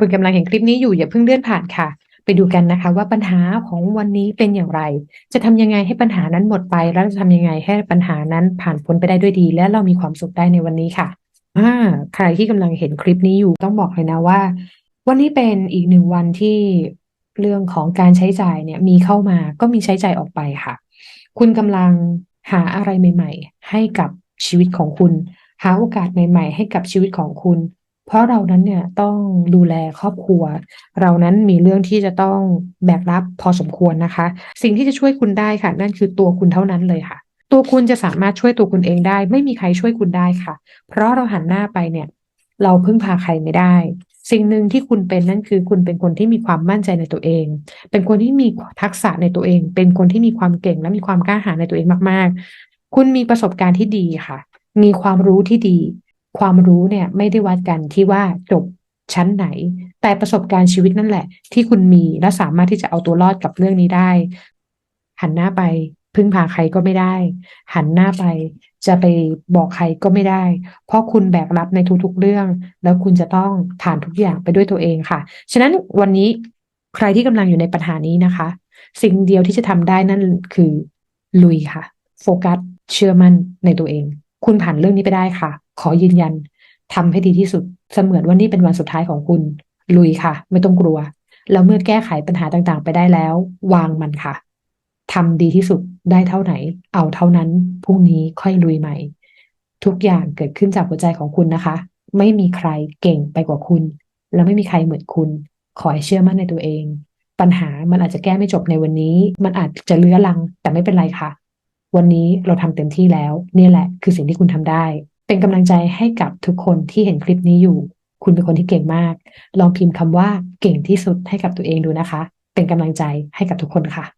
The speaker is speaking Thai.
คุณกำลังเห็นคลิปนี้อยู่อย่าเพิ่งเลื่อนผ่านค่ะ ไปดูกันนะคะ ว่าปัญหาของวันนี้เป็นอย่างไร จะทำยังไงให้ปัญหานั้นหมดไป แล้วจะทำยังไงให้ปัญหานั้นผ่านพ้นไปได้ด้วยดี และเรามีความสุขได้ในวันนี้ค่ะอ่าใครที่กำลังเห็นคลิปนี้อยู่ต้องบอกเลยนะว่า วันนี้เป็นอีกหนึ่งวันที่เรื่องของการใช้จ่ายเนี่ยมีเข้ามาก็มีใช้จ่ายออกไปค่ะ คุณกำลังหาอะไรใหม่ ๆ ให้กับชีวิตของคุณ หาโอกาสใหม่ ๆ ให้กับชีวิตของคุณ เพราะเรานั้นเนี่ยต้องดูแลครอบครัว เรานั้นมีเรื่องที่จะต้องแบกรับพอสมควรนะคะ สิ่งที่จะช่วยคุณได้ค่ะ นั่นคือตัวคุณเท่านั้นเลยค่ะ ตัวคุณจะสามารถช่วยตัวคุณเองได้ ไม่มีใครช่วยคุณได้ค่ะ เพราะเราหันหน้าไปเนี่ย เราพึ่งพาใครไม่ได้สิ่งหนึ่งที่คุณเป็นนั่นคือคุณเป็นคนที่มีความมั่นใจในตัวเอง เป็นคนที่มีทักษะในตัวเอง เป็นคนที่มีความเก่งและมีความกล้าหาญในตัวเองมาก ๆ คุณมีประสบการณ์ที่ดีค่ะ มีความรู้ที่ดี ความรู้เนี่ยไม่ได้วัดกันที่ว่าจบชั้นไหน แต่ประสบการณ์ชีวิตนั่นแหละ ที่คุณมีและสามารถที่จะเอาตัวรอดกับเรื่องนี้ได้ หันหน้าไปพึ่งพาใครก็ไม่ได้ หันหน้าไปจะไปบอกใครก็ไม่ได้ เพราะคุณแบกรับในทุกๆเรื่อง แล้วคุณจะต้องผ่านทุกอย่างไปด้วยตัวเองค่ะ ฉะนั้นวันนี้ใครที่กำลังอยู่ในปัญหานี้นะคะ สิ่งเดียวที่จะทำได้นั่นคือลุยค่ะ โฟกัสเชื่อมั่นในตัวเอง คุณผ่านเรื่องนี้ไปได้ค่ะ ขอยืนยันทำให้ดีที่สุด เสมือนว่านี่เป็นวันสุดท้ายของคุณ ลุยค่ะ ไม่ต้องกลัว แล้วเมื่อแก้ไขปัญหาต่างๆ ไปได้แล้ว วางมันค่ะทำดีที่สุดได้เท่าไหน เอาเท่านั้นพรุ่งนี้ค่อยลุยใหม่ ทุกอย่างเกิดขึ้นจากหัวใจของคุณนะคะ ไม่มีใครเก่งไปกว่าคุณ และไม่มีใครเหมือนคุณ ขอให้เชื่อมั่นในตัวเองปัญหามันอาจจะแก้ไม่จบในวันนี้ มันอาจจะเลื้อลัง แต่ไม่เป็นไรค่ะ วันนี้เราทำเต็มที่แล้ว เนี่ยแหละ คือสิ่งที่คุณทำได้ เป็นกำลังใจให้กับทุกคนที่เห็นคลิปนี้อยู่ คุณเป็นคนที่เก่งมาก ลองพิมพ์คำว่าเก่งที่สุดให้กับตัวเองดูนะคะ เป็นกำลังใจให้กับทุกคนค่ะ